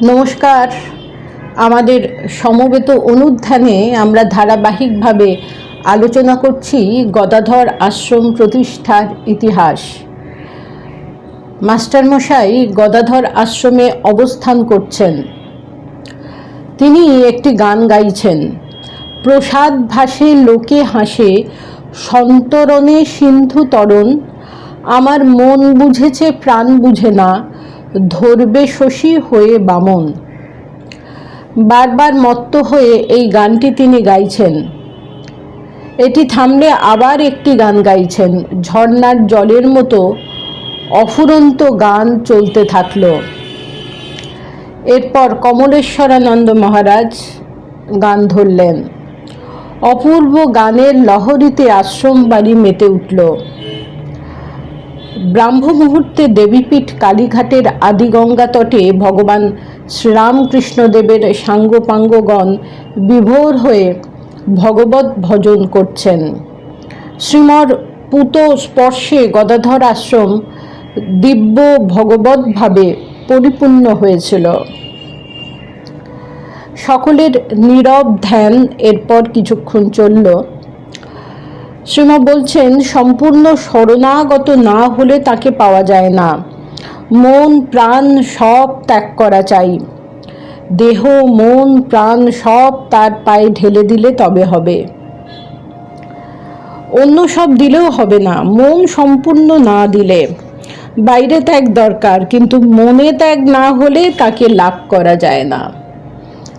নমস্কার। আমাদের সমবেত অনুধ্যানে আমরা ধারাবাহিকভাবে আলোচনা করছি গদাধর আশ্রম প্রতিষ্ঠার ইতিহাস। মাস্টারমশাই গদাধর আশ্রমে অবস্থান করছেন। তিনি একটি গান গাইছেন, প্রসাদ ভাসে, লোকে হাসে, সন্তরণে সিন্ধু তরণ, আমার মন বুঝেছে, প্রাণ বুঝে না ধরবে শশী হয়ে বামন। বারবার মত্ত হয়ে এই গানটি তিনি গাইছেন। এটি থামলে আবার একটি গান গাইছেন। ঝর্ণার জলের মতো অফুরন্ত গান চলতে থাকল। এরপর কমলেশ্বরানন্দ মহারাজ গান ধরলেন। অপূর্ব গানের লহরীতে আশ্রম বাড়ি মেতে উঠল। ব্রাহ্ম মুহূর্তে দেবীপীঠ কালীঘাটের আদিগঙ্গা তটে ভগবান শ্রীরামকৃষ্ণদেবের সাঙ্গপাঙ্গগণ বিভোর হয়ে ভগবত ভজন করছেন। শ্রীমর পুত স্পর্শে গদাধর আশ্রম দিব্য ভগবতভাবে পরিপূর্ণ হয়েছিল। সকলের নীরব ধ্যান এরপর কিছুক্ষণ চলল। শ্রীমা বলছেন, সম্পূর্ণ শরণাগত না হলে তাকে পাওয়া যায় না। মন, প্রাণ সব ত্যাগ করা চাই। দেহ, মন, প্রাণ সব তার পায়ে ঢেলে দিলে তবে হবে। অন্য সব দিলেও হবে না। মন সম্পূর্ণ না দিলে বাইরে ত্যাগ দরকার, কিন্তু মনে ত্যাগ না হলে তাকে লাভ করা যায় না।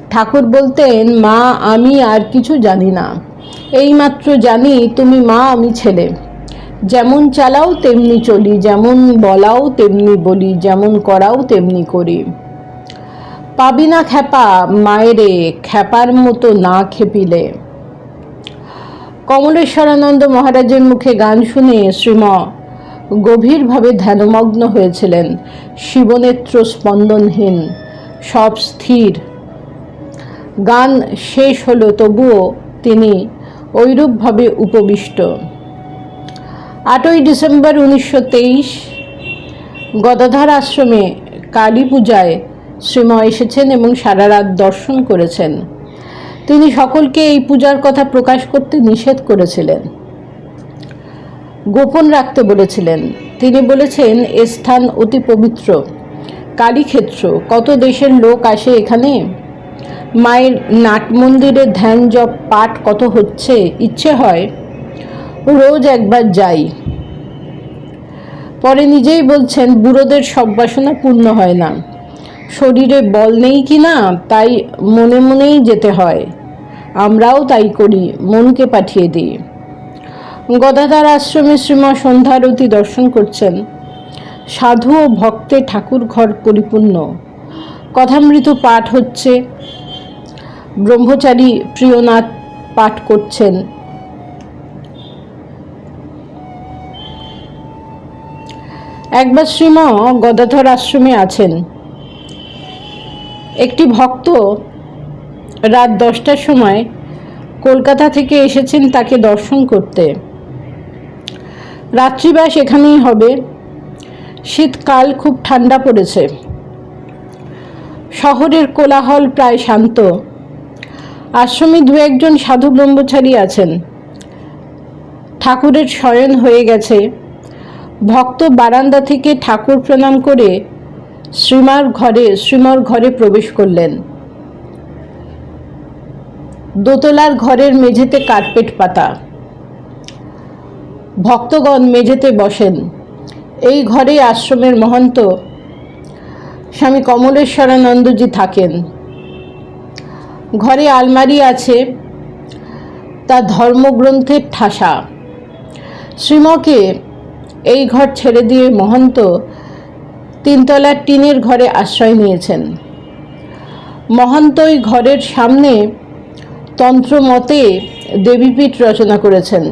ঠাকুর বলতেন, মা, আমি আর কিছু জানি না। এইমাত্র জানি তুমি মা, আমি ছেলে। যেমন চালাও, তেমনি চলি। যেমন বলাও, তেমনি বলি। যেমন করাও, তেমনি করি। পাবি না খ্যাপা মায়েরে, খ্যাপার মতো না খেপিলে। কমলেশ্বরানন্দ মহারাজের মুখে গান শুনে শ্রীম গভীরভাবে ধ্যানমগ্ন হয়েছিলেন। শিবনেত্র স্পন্দনহীন, সব স্থির। গান শেষ হলো, তবুও তিনি ঐরূপভাবে উপবিষ্ট। আটই ডিসেম্বর উনিশশো তেইশ গদাধর আশ্রমে কালী পূজায় শ্রীময় এসেছেন এবং সারা রাত দর্শন করেছেন। তিনি সকলকে এই পূজার কথা প্রকাশ করতে নিষেধ করেছিলেন। গোপন রাখতে বলেছিলেন। তিনি বলেছেন, এ স্থান অতি পবিত্র। কালীক্ষেত্র। কত দেশের লোক আসে এখানে? মায়ের নাট মন্দিরে ধ্যান জপ পাঠ কত হচ্ছে? ইচ্ছে হয়? রোজ একবার যাই। পরে নিজেই বলছেন, বুড়োদের সব বাসনা পূর্ণ হয় না। শরীরে বল নেই কি না? তাই মনে মনেই যেতে হয়। আমরাও তাই করি, মনকে পাঠিয়ে দিই। গদাধার আশ্রমে শ্রীমা সন্ধ্যারতি দর্শন করছেন। সাধু ও ভক্তে ঠাকুর ঘর পরিপূর্ণ। কথামৃত পাঠ হচ্ছে। ব্রহ্মচারী প্রিয়নাথ পাঠ করছেন। একবার শ্রীম গদাধর আশ্রমে আছেন। একটি ভক্ত রাত দশটার সময় কলকাতা থেকে এসেছেন তাকে দর্শন করতে। রাত্রিবাস এখানেই হবে। শীতকাল খুব ঠান্ডা পড়েছে। শহরের কোলাহল প্রায় শান্ত। আশ্রমে দু একজন সাধু ব্রহ্মচারী আছেন। ঠাকুরের শয়ন হয়ে গেছে। ভক্ত বারান্দা থেকে ঠাকুর প্রণাম করে শ্রীমার ঘরে শ্রীমার ঘরে প্রবেশ করলেন। দোতলার ঘরের মেঝেতে কার্পেট পাতা। ভক্তগণ মেঝেতে বসেন। এই ঘরে আশ্রমের মহন্ত স্বামী কমলেশ্বরানন্দজি থাকেন। ঘরে আলমারি আছে, তা ধর্মগ্রন্থের ঠাসা। শ্রীমকে এই ঘর ছেড়ে দিয়ে মহন্ত তিনতলার টিনের ঘরে আশ্রয় নিয়েছেন। মহন্ত ওই ঘরের সামনে তন্ত্রমতে দেবীপীঠ রচনা করেছেন।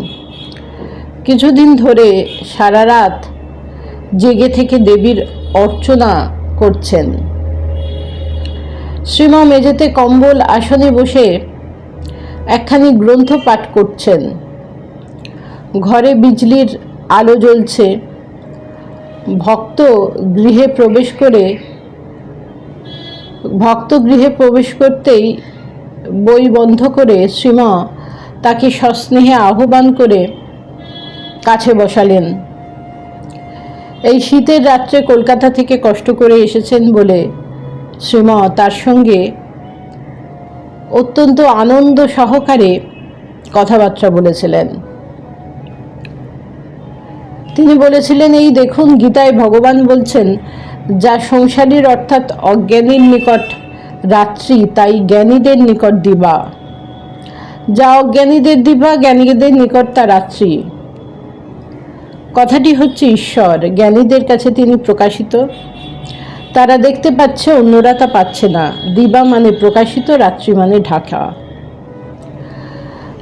কিছুদিন ধরে সারা রাত জেগে থেকে দেবীর অর্চনা করছেন। শ্রীমা মেঝেতে কম্বল আসনে বসে একখানি গ্রন্থ পাঠ করছেন। ঘরে বিজলির আলো জ্বলছে। ভক্ত গৃহে প্রবেশ করে, ভক্ত গৃহে প্রবেশ করতেই বই বন্ধ করে শ্রীমা তাকে সস্নেহে আহ্বান করে কাছে বসালেন। এই শীতের রাত্রে কলকাতা থেকে কষ্ট করে এসেছেন বলে শ্রীমা তার সঙ্গে অত্যন্ত আনন্দ সহকারে কথাবার্তা বলেছিলেন। তিনি বলেছিলেন, এই দেখুন, গীতায় ভগবান বলছেন, যা সংসারীর অর্থাৎ অজ্ঞানীর নিকট রাত্রি, তাই জ্ঞানীদের নিকট দিবা। যা অজ্ঞানীদের দিবা, জ্ঞানীদের নিকট তা রাত্রি। কথাটি হচ্ছে ঈশ্বর, জ্ঞানীদের কাছে তিনি প্রকাশিত। তারা দেখতে পাচ্ছে, অন্যরা তা পাচ্ছে না। দিবা মানে প্রকাশিত, রাত্রি মানে ঢাকা।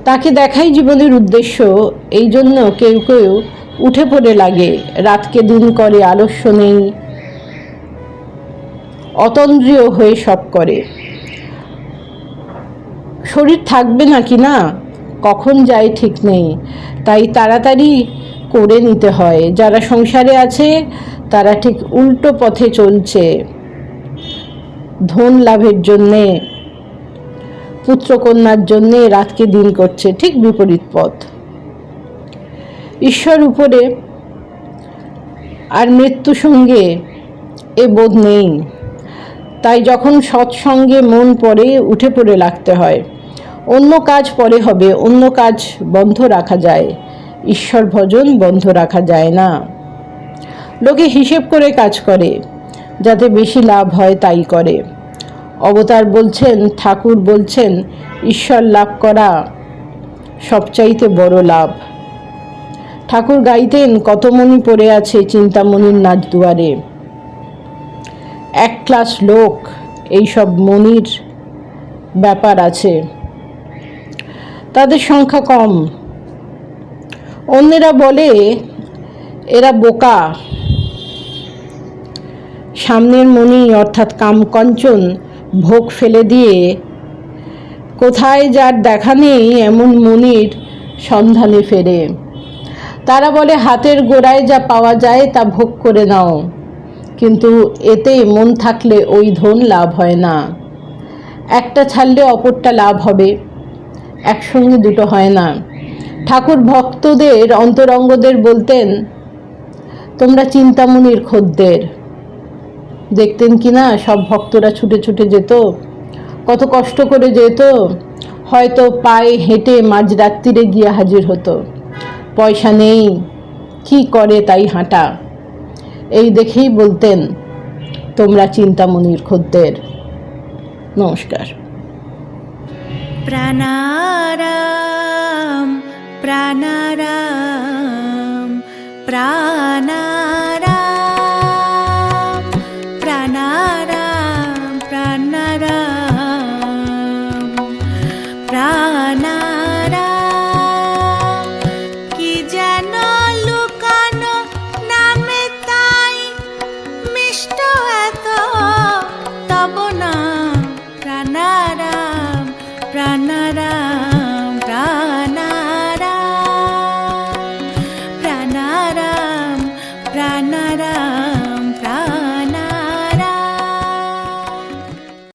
তাকে দেখাই জীবনের উদ্দেশ্য, এই জন্য কেউ কেউ উঠে পড়ে লাগে। রাতকে দিন করে আলস্য নেই, অতন্দ্রিয় হয়ে সব করে। শরীর থাকবে নাকি না? কখন যায় ঠিক নেই। তাই তাড়াতাড়ি করে নিতে হয়। যারা সংসারে আছে তারা ঠিক উল্টো পথে চলছে। ধন লাভের জন্যে, পুত্রকন্যার জন্যে রাতকে দিন করছে, ঠিক বিপরীত পথ। ঈশ্বর উপরে আর মৃত্যু সঙ্গে এ বোধ নেই। তাই যখন সৎসঙ্গে মন পড়ে, উঠে পড়ে লাগতে হয়। অন্য কাজ পরে হবে, অন্য কাজ বন্ধ রাখা যায়। ঈশ্বর ভজন বন্ধ রাখা যায় না। লোকে হিসেব করে কাজ করে, যাতে বেশি লাভ হয় তাই করে। অবতার বলছেন, ঠাকুর বলছেন, ঈশ্বর লাভ করা সবচাইতে বড় লাভ। ঠাকুর গাইতেন, কত মনি পড়ে আছে চিন্তামণির নাচ দুয়ারে। এক ক্লাস লোক, এইসব মনির ব্যাপার আছে। তাদের সংখ্যা কম। অন্যেরা বলে, এরা বোকা সামনের মণি অর্থাৎ কামকঞ্চন ভোগ ফেলে দিয়ে, কোথায় যার দেখা নেই এমন মনির সন্ধানে ফেরে। তারা বলে, হাতের গোড়ায় যা পাওয়া যায় তা ভোগ করে নাও। কিন্তু এতে মন থাকলে ওই ধন লাভ হয় না। একটা ছাড়লে অপরটা লাভ হবে। একসঙ্গে দুটো হয় না। ঠাকুর ভক্তদের, অন্তরঙ্গদের বলতেন, তোমরা চিন্তামণির খদ্দের। দেখতেন কি না, সব ভক্তরা ছুটে ছুটে যেত। কত কষ্ট করে যেত। হয়তো পায়ে হেঁটে মাঝরাত্রিরে গিয়ে হাজির হতো। পয়সা নেই, কি করে তাই হাঁটা? এই দেখেই বলতেন, তোমরা চিন্তামণির খদ্দের। নমস্কার। প্রাণারাম প্রাণারাম প্রাণারাম।